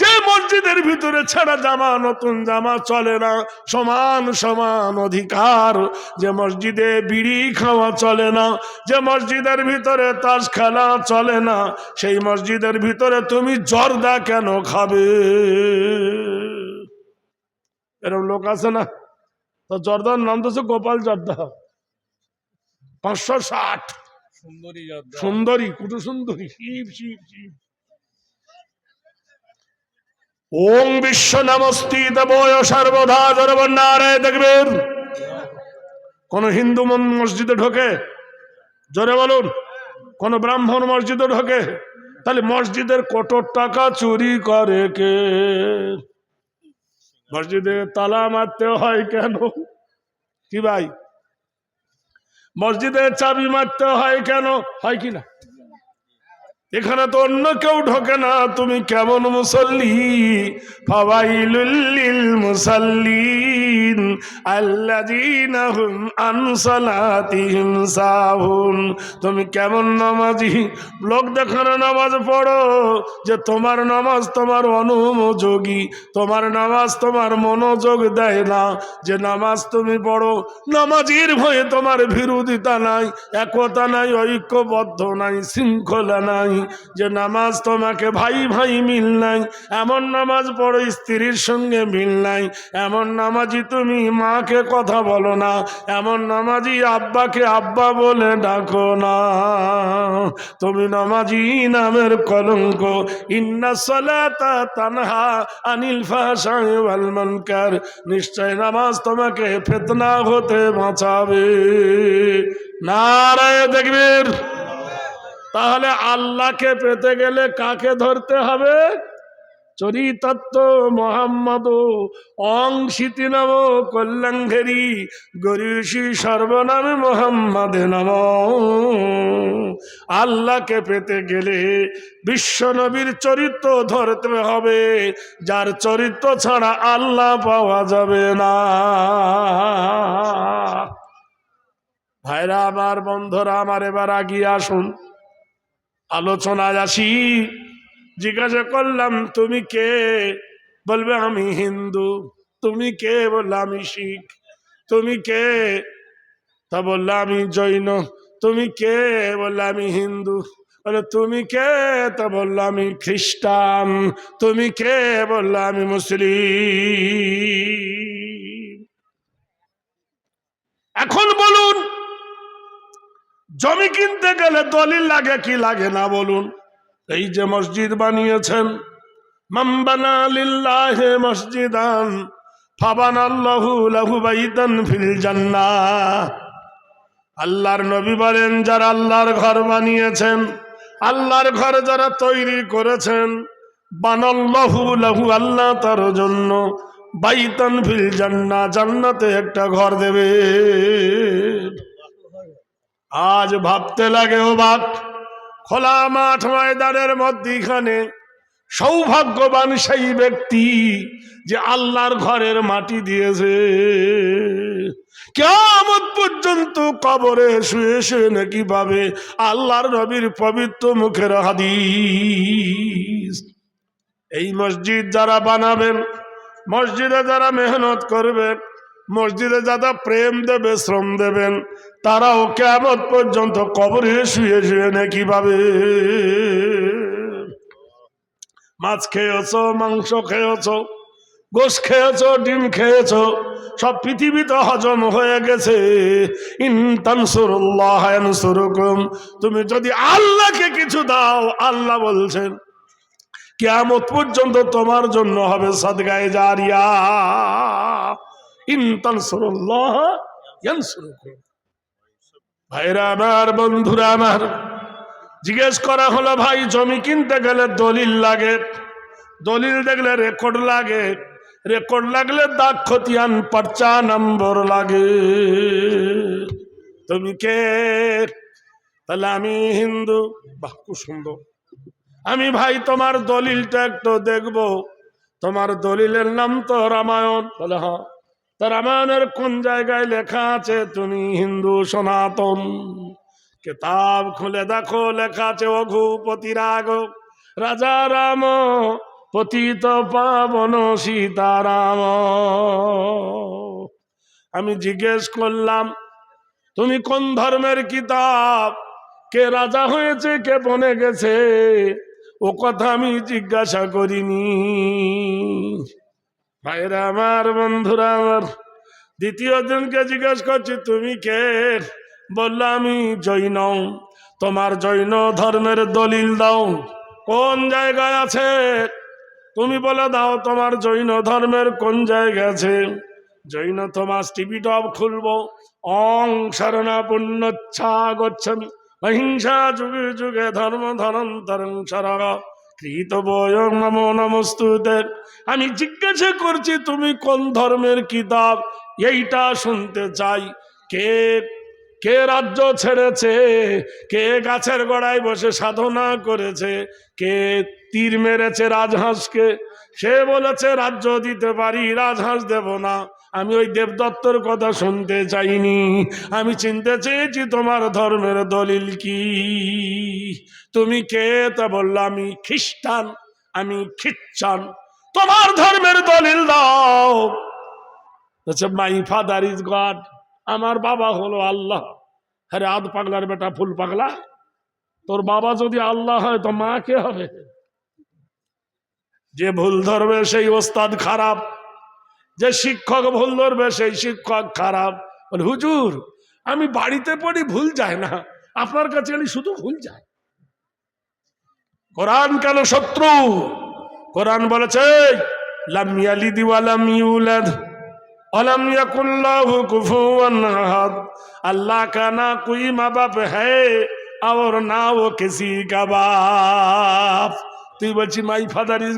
যে মসজিদের ভিতরে ছেঁড়া জামা নতুন জামা চলে না। সমান সমান অধিকার। যে মসজিদে বিড়ি খাওয়া চলে না যে মসজিদের ভিতরে তাস খেলা চলে না সেই মসজিদের ভিতরে তুমি জর্দা কেন খাবে? এরকম লোক আছে না? তো জর্দার নাম তো গোপাল জর্দা। পাঁচশো ষাট। সুন্দরী সুন্দরী কুটু সুন্দরী শিব শিব শিব। ওং বিশ্ব নমস্তি দেবয় সর্বদা জরবন্নারায় দেখবেন কোন হিন্দু মসজিদে ঢোকে, জোরে বলুন। কোন ব্রাহ্মণ মসজিদে ঢোকে, তাহলে মসজিদের কত টাকা চুরি করে কে? মসজিদে তালা মারতে হয় কেন? কি ভাই? মসজিদে চাবি মারতে হয় কেন? হয় কি না? এখানে তো অন্য কেউ ঢোকে না। তুমি কেমন মুসল্লি? ফাওয়াইলুল মুসাল্লিন, আল্লাযীনা হুম আন সালাতিহিম সাহুন। তুমি কেমন নামাজি? লোক দেখানো নামাজ পড়ো যে তোমার নামাজ তোমার অনুমোযোগী, তোমার নামাজ তোমার মনোযোগ দেয় না। যে নামাজ তুমি পড়ো, নামাজির ভয়ে তোমার বিরোধিতা নাই, একতা নাই, ঐক্যবদ্ধ নাই, শৃঙ্খলা নাই। যে নামাজ তোমাকে ভাই ভাই মিল নাই, এমন নামাজ পড়ো স্ত্রীর সঙ্গে মিল নাই, এমন নামাজি তুমি মাকে কথা বলো না, এমন নামাজি আব্বাকে আব্বা বলে ডাকো না। তুমি নামাজি নামের কলঙ্ক, ইন্না সলাতা তানহা আনিল ফাহশাই নিশ্চয় নামাজ তোমাকে ফিতনা হতে বাঁচাবে। নারায় দেখবীর তাহলে আল্লাহকে পেতে গেলে কাকে ধরতে হবে? চরিতত্ত্ব মোহাম্মদ, অংশিতি নম কল্যাঙ্ঘেরি গরিষি সর্বনামে মোহাম্মদে নম। আল্লাহকে পেতে গেলে বিশ্বনবীর চরিত্র ধরতে হবে, যার চরিত্র ছাড়া আল্লাহ পাওয়া যাবে না। ভাইরা, আমার বন্ধুরা, আমার এবার আগিয়ে আসুন। আলোচনায় আসি। জিজ্ঞাসা করলাম, তুমি কে? বলবে, আমি হিন্দু। তুমি কে? বললে, আমি শিখ। তুমি কে? তা বললে, আমি জৈন। তুমি কে? বললে, আমি হিন্দু। বলে, তুমি কে? তা বললে, আমি খ্রিস্টান। তুমি কে? বললে, আমি মুসলিম। এখন জমি কিনতে গেলে দলিল লাগে কি লাগে না বলুন। এই যে মসজিদ বানিয়েছেন মাম্বানা লিল্লাহে মসজিদান ফাবান আল্লাহু লাহু বাইতান ফিল জান্নাহ। আল্লাহর নবী বলেন, যারা আল্লাহর ঘর বানিয়েছেন, আল্লাহর ঘর যারা তৈরি করেছেন, বানাল্লাহু লাহু আল্লাহ তার জন্য বাইতান ফিল জান্নাহ, জান্নাতে একটা ঘর দেবে। আজ ভাবতে লাগে ও বাপ, খোলা মাঠ ময়দানের মধ্যিখানে সৌভাগ্যবান সেই ব্যক্তি যে আল্লাহর ঘরের মাটি দিয়েছে। কেমন পর্যন্ত কবরে শুয়ে শুয়ে নাকি পাবে আল্লাহর নবীর পবিত্র মুখের হাদিস। এই মসজিদ যারা বানাবেন, মসজিদে যারা মেহনত করবেন মসজিদে যারা প্রেম দেবে, শ্রম দেবেন। তারাও কেমন পর্যন্ত কবরে শুয়ে শুয়ে নাকি পাবে। মাছ খেয়েছ, মাংস খেয়েছ গোস খেয়েছ, ডিম খেয়েছ, সব পৃথিবীতে হজম হয়ে গেছে। তুমি যদি আল্লাহকে কিছু দাও, আল্লাহ বলছেন, কেয়ামত পর্যন্ত তোমার জন্য হবে সদগায়ে জারিয়া। ভাইরা আমার, বন্ধুরা আমার, জিজ্ঞেস করা হলো, ভাই, জমি কিনতে গেলে দলিল লাগে? দলিল দেখলে রেকর্ড লাগে? রেকর্ড লাগলে দাগ খতিয়ান পার্চা, নম্বর লাগে। তুমি কে? তাহলে আমি হিন্দু। বাহ, খুব সুন্দর। আমি ভাই, তোমার দলিলটা একটু দেখব। তোমার দলিলের নাম তো রামায়ণ। বলে হ্যাঁ। তা রামায়ণের কোন জায়গায় লেখা আছে? তুমি হিন্দু সনাতন। কেতাব খুলে দেখো, লেখা আছে অঘুপতি রাগ রাজা রাম, পতিত পাবন সীতারাম। আমি জিজ্ঞেস করলাম, তুমি কোন ধর্মের কিতাব? কে রাজা হয়েছে, কে বনে গেছে? ও কথা আমি জিজ্ঞাসা করিনি। ভাইরা আমার বন্ধুরা আমার, দ্বিতীয় জনকে জিজ্ঞেস করছি, তুমি কে? বলল, আমি জৈন। তোমার জৈন ধর্মের দলিল দাও। কোন জায়গায় আছে? তুমি বলে দাও, তোমার জৈন ধর্মের কোন জায়গায় আছে? জৈন তোমার টিভি টপ খুলবো। অং শরণা পুণ্যচ্ছা গচ্ছন অহিংসা যুগে যুগে ধর্ম শরণ। কৃত বয়ং নমো নমস্তুতে। আমি জিজ্ঞাসা করছি, তুমি কোন ধর্মের কিতাব? এইটা শুনতে চাই। কে কে রাজ্য ছেড়েছে? কে গাছের গোড়ায় বসে সাধনা করেছে? কে তীর মেরেছে রাজহাঁসকে? সে বলেছে, রাজ্য দিতে পারি, রাজহাঁস দেব না। আমি ওই দেবদত্তর কথা শুনতে চাইনি। আমি চিনতে চেয়েছি তোমার ধর্মের দলিল কি। তুমি কে তা বলল? আমি খ্রিস্টান আমি খ্রিস্টান তোমার ধর্মের দলিল দাও। মাই ফাদার ইজ গড আমার বাবা হলো আল্লাহ। আরে, আধ পাগলার বেটা, ফুল পাগলা। তোর বাবা যদি আল্লাহ হয়, তো মা কে হবে? যে ভুল ধরবে, সেই ওস্তাদ খারাপ। যে শিক্ষক ভুল ধরবে সেই শিক্ষক খারাপ বলে হুজুর আমি বাড়িতে পড়ি ভুল যায় না আপনার কাছে গেলে শুধু ভুল যায় কোরআন কেন শত্রু কোরআন বলেছে লাম ইয়ালিদ ওয়া লাম ইউলাদ अलम यकुल्लाहु कुफुवन अहद अल्लाह का ना कोई माँ बाप है और ना वो किसी का बाप তুই বলছি মাই ফাদার ইজ